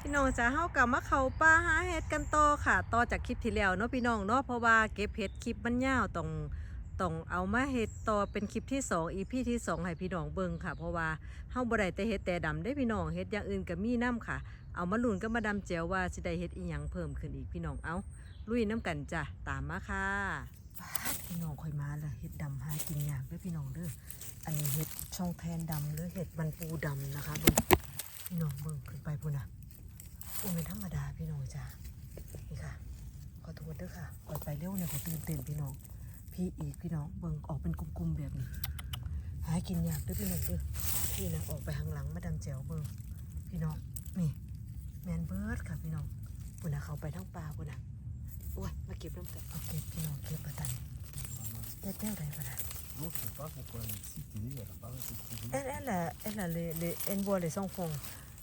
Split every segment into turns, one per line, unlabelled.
พี่น้องจ้าเฮากลับมาเขาป่าหาเห็ดกันต่อค่ะต่อจากคลิปที่แล้วเนาะพี่น้องเนาะเพราะว่าเก็บเห็ดคลิปมันยาวต้องต้องเอามาเห็ดต่อเป็นคลิปที่2 EP ที่2ให้พี่น้องเบิ่งค่ะ เพราะว่าเฮาบ่ได้แต่เห็ดแต่ดำได้พี่น้องเห็ดอย่างอื่นก็มีน้ค่ะ เอามาลุ้นก็มาดำแจวว่าสิได้เห็ดอีหยังเพิ่มขึ้นอีกพี่น้องเอาลุยน้ำกันจ้ะตามมาค่ะพี่น้องค่อยมาละเห็ดดำหากินยากเด้อพี่น้องเด้ออันนี้เห็ดช่องแทนดำหรือเห็ดมันปูดำนะคะเบิ่งพี่น้องเบิ่งขึ้นไปพุ่นน่ะ โอ้ไม่ธรรมดาพี่น้องจ้านี่ค่ะ ขอโทษด้วยค่ะปล่อยไปเร็วเนี่ยขอตื่นเต้นพี่น้อง พี่อีกพี่น้องเบิ่งออกเป็นกลุ่มๆแบบนี้ หากินยากเด้วยพี่น้องเด้อพี่นะออกไปข้างหลังมาดำแจวเบิ่งพี่น้องนี่แมนเบิร์ดค่ะพี่น้องปุ่นนะเขาไปทั้งปลาปุ่นนะโอ้ยมาเก็บน้ำกันเอาเก็บพี่น้องเก็บประตันเด็ดแนวใดประตัน
Non, je sais pas pourquoi elle est si télé, elle a pas été trouvée.
เอ็นเอ็นละ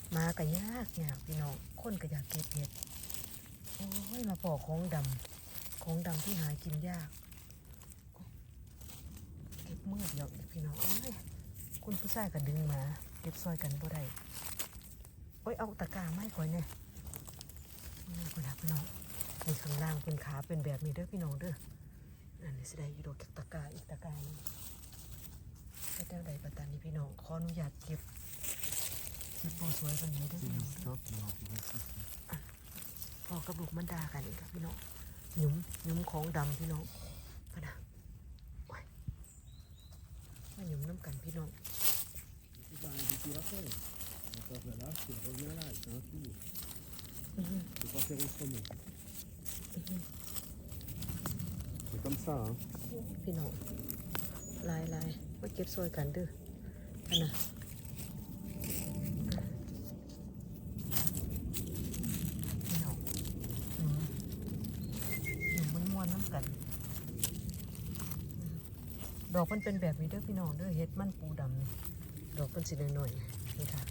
เอ็นละยเลยเนบัวเลยส่องฟงมาก็ยากยากพี่น้องคนก็อยากเก็บเห็ดโอ้ยมาปอกของดำของดำที่หากินยากเก็บมือเดียวอีกพี่น้องเอ้ยคุณผู้ชายก็ดึงมาเก็บซอยกันบ่ได้โอ้ยเอาตะกร้าไม้ก่อนเนี่ยนี่คุณนะพี่น้องนี่ข้างล่างเป็นขาเป็นแบบนี้เด้อพี่น้องเด้ออันนี้สได้อยู่ดอกจากตะกร้าอีกตะกร้าหนึงก็เจ้าใดปัตตานีพี่น้องขออนุญาตเก็บ เก็บโบสวยวันนี้ด้วย
C'est
พี่น้
le
อง
stop, mais en fait, c'est tout.
พอกับลูกมันดากันอีกครับพี่น้องหยุมหยุมของดำพี่น้องพะนะโอ้ยมาหยุมน้ำกันพี่น้อง
C'est pas un défi à faire. Encore là, je reviens là, c'est un tour.
อื้อหือ
Je peux pas faire autrement.
อื้อหือ
C'est comme ça, hein.
พี่น้องลายลายมาเก็บซอยกันเด้อพะนะพี่น้องหยุมหยุมมันม้วนๆน้ำ กัน ดอกมันเป็นแบบนี้เด้อพี่น้องเด้อเฮ็ดมันปูดำดอกมันสีหน่อยๆนี่ค่ะ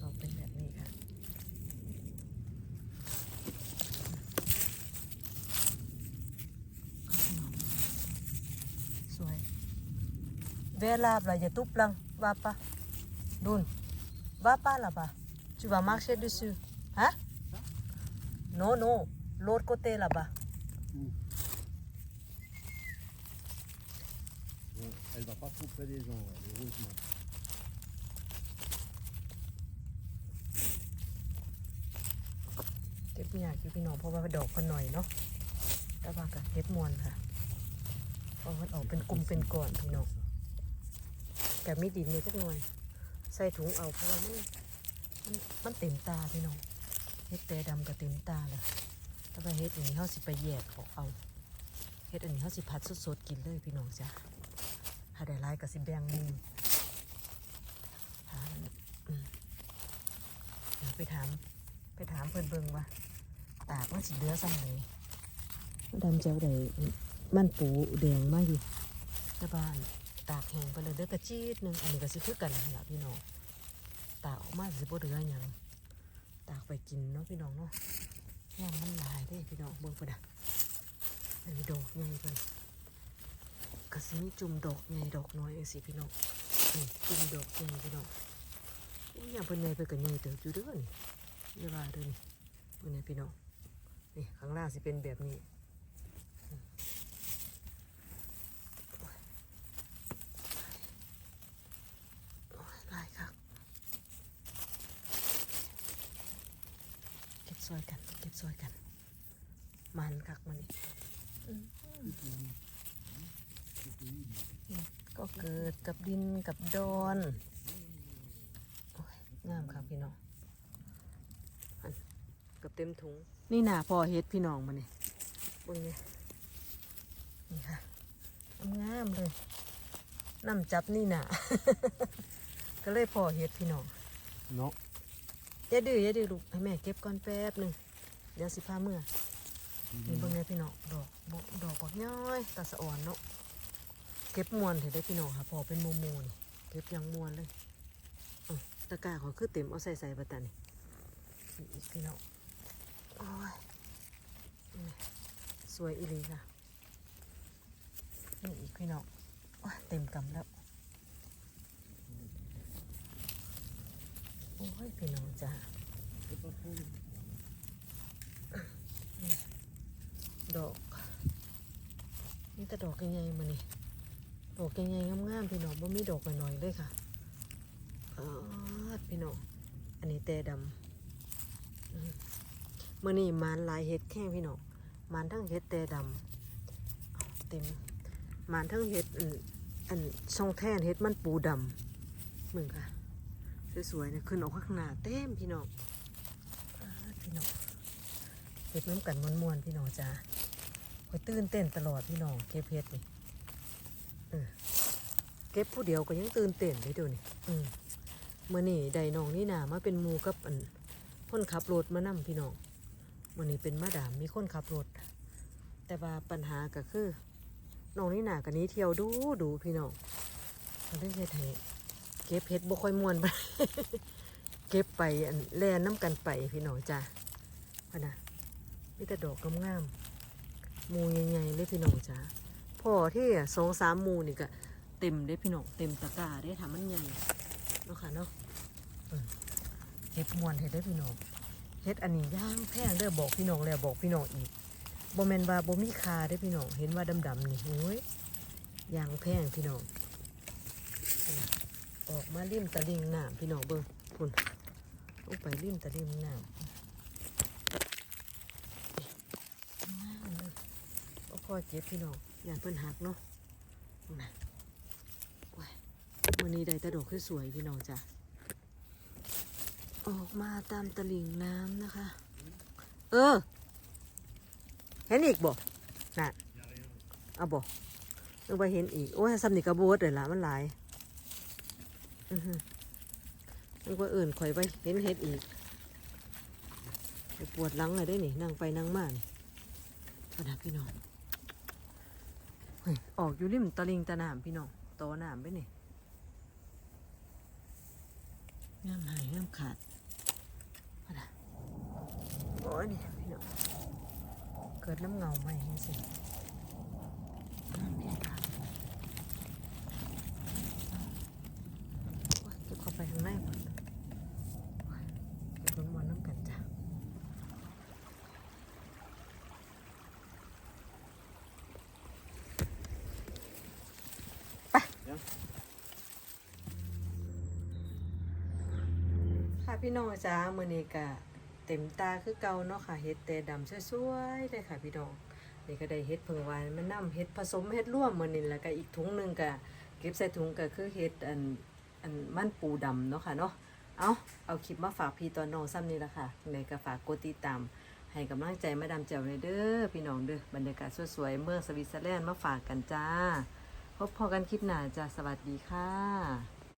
ดอกเป็นแบบนี้ค่ะสวยเวลาบลาจะตุปลังว่าปะดุนว่าปะล่ะปะ tu vas marcher dessus hein non non l'autre côté là-bas
Bon, elle va pas trop près des gens, elle, heureusement.
เก็บยากอยู่พี่น้องเพราะว่าดอกมันหน่อยเนาะแต่ว่ากับเฮ็ดมวนค่ะเพราะมันออกเป็นกลุ่มเป็นก้อนพี่น้องแต่ไมีดินเนี่ยจักหน่อย ใส่ถุงเอาเพราะว่ามันมันมันเต็มตาพี่น้องเฮ็ดแต่ดำกับเต็มตาเลยแต่ว่าเฮ็ดอันนี้เขาสิไปแยกออกเอาเฮ็ดอันนี้เขาสิพัดสดๆกินเลยพี่น้องจ้ะ ถ้าได้ร้ายก็สิแบ่งหมือหาอืมเดี๋ยวไปถาม ไปถามเพื่อนเบิ่งว่าตากมันสิเหลือซ้ำเลยดำเจ้าใดมันปูแดงมาอยู่แตะบ้านตากแห้งไปเลยเด้อกระจีดหนึงอันนี้ก็สิคือกันนั่นล่ะพี่น้องตากออกมาสิบ่เหลือหยังตากไปกินเนาะพี่น้องเนาะย่างมันหลายเด้พี่น้องเบิ่งเพิ่นน่ะอันนี้ดอกใหญ่เพิ่น ก็สิมีจุ่มดอกใหญ่ดอกน้อยจังซี่พี่น้องจุ่มดอกใหญ่พี่น้องอุ้ยอย่างเพิ่นใหญ่เพิ่นก็ใหญ่เติบอยู่เด้อนี่เยาว่าเด้วยนี่พวกนี้พี่น้องนี่ข้างล่างสิเป็นแบบนี้ลายครับเก็บซอยกันเก็บซอยกัน มันคักมันนี่อืมนี่ ก็เกิดกับดินกับดอนโอ้ยงามครับพี่น้องเกับเต็มถุง นี่หนาพอเฮ็ดพี่น้องมาเนี่ยเบิ่งเนี่ยนี่ค่ะงามๆเลยน้ำจับนี่หนาก็เลยพอเฮ็ดพี่น้อง
Non.
อย่าดื้ออย่าดื้อลูกให้แม่เก็บก่อนแป๊บหนึ่งเดี๋ยวสิพาเมื่อนี่เบิ่งเนี่ยพี่น้องดอกบกดอกบักย้อยตาสะอ่อนเนาะ เก็บมวนเห็นได้พี่น้องค่ะพอเป็นโมโมเนี่ยเก็บยังมวนเลยตะกราขอคือเต็มเอาใส่ใส่ปะตานี่พี่น้องโอ้ยสวยอีลีค่ะนี่อีกพี่น้องเต็มกำแล้ว โอ้ยพี่น้องจ้า
ดอกนี่แต่ด
อกยังไงมาเนี่ย ดอกใหญ่ๆงามๆพี่น้องบ่มีดอกหน่อยๆเลยค่ะอพี่น้องอันนี้แต่ดำอืมมื่อนี้มานลายเห็ดแข้งพี่น้องมานทั้งเห็ดแต่ดำเต็มมานทั้งเห็ดอันช่องแท่นเห็ดมันปูดำมึงค่ะสวยๆเนี่ยขึ้นออกข้างหน้าเต็มพี่น้องพี่น้องเห็ดน้ำกันมวนๆพี่น้องจ้าคอยตื่นเต้นตลอดพี่น้องเก็บเห็ดนี่ เก็บผู้เดียวก็ยังตื่นเต้นเลยเดี๋ยวนี้เมื่อนี่ไดน้องนี่นามาเป็นมูกับอันคนขับรถมานํพี่น้องมื่อนี้เป็นมาดามมีคนขับรถ แต่ว่าปัญหาก็คือน้องนี่นากันนี้เที่ยวดูดูพี่น้องมันได้เฮ็ดให้เก็บเห็ดบ่ค่อยม่วนไปเก็บไปอันแล่น้ำกันไปพี่น้องจ้าพะนะมีแต่ดอกงามๆมูใหญ่ๆเลยพี่น้องจ้า พ่อที่สองสามมูนี่ก็เต็มเด้พี่น้องเต็มตะกร้าได้ทำมันใหญ่เนาะค่ะเนาะเฮ็ดมวนเฮ็ดได้พี่น้องเฮ็ดอันนี้ย่างแพงเด้อบอกพี่น้องแล้วบอกพี่น้องอีกบ่แมนว่าบ่มีคาได้พี่น้องเห็นว่าดำๆนี่โอ้ยย่างแพงพี่น้องออกมาริมตะลิงน้ำพี่น้องเบิ่งพุ่นลงไปริมตะลิงน้ำงามเลยก็พอเจ็บพี่น้อง อย่าเพิ่นหักเนาะนะว้ายวันนี้ได้ตะดอกสวยพี่น้องจ้ะ ออกมาตามตลิ่งน้ำนะคะ เออ เห็นอีกบ่น่ะ เอาบ่นึกว่าเห็นอีก โอ้ยซ้ำนี่กระโบดเลยละมันหลาย อือฮึนึกว่าอื่นข่อยไปเห็นเห็ดอีกปวดหลังเลยได้นี่นั่งไปนั่งมานี่พนักพี่น้อง ออกอยู่ริมตะลิงตะน้ำพี่น้องโตอน้ำไปนี่งามหายงามขาดพนักโอ้ยนี่พี่น้องเกิดน้ำเงาไหมเห็นสิงามพี่ค่ะโอ้ยเก็บเข้าไปข้างในหมดโอ้ยเก็บมันมวนน้ำกันจ้ะ ค่ะ พี่น้องจ้ามือนี้ก็เต็มตาคือเก่าเนาะค่ะเฮ็ดแต่ดำสวยๆเลยค่ะพี่น้องนี่ก็ได้เฮ็ดเพิ่งวานมันนํเฮ็ดผสมเฮ็ดร่วมมือนี้แล้วก็อีกถุงหนึ่งก็เก็บใส่ถุงก็คือเฮ็ดอันอันมันปูดำเนาะค่ะเนาะเอาเอาคลิปมาฝากพี่ตอนน้องซ้ำนี่ละค่ะในก็ฝากกดติดตามให้กำลังใจมาดามแจ๋วเลยเด้อพี่น้องเด้อบรรยากาศสวยๆเมืองสวิตเซอร์แลนด์มาฝากกันจ้า พบพอกันคลิปหน้าจ้าสวัสดีค่ะ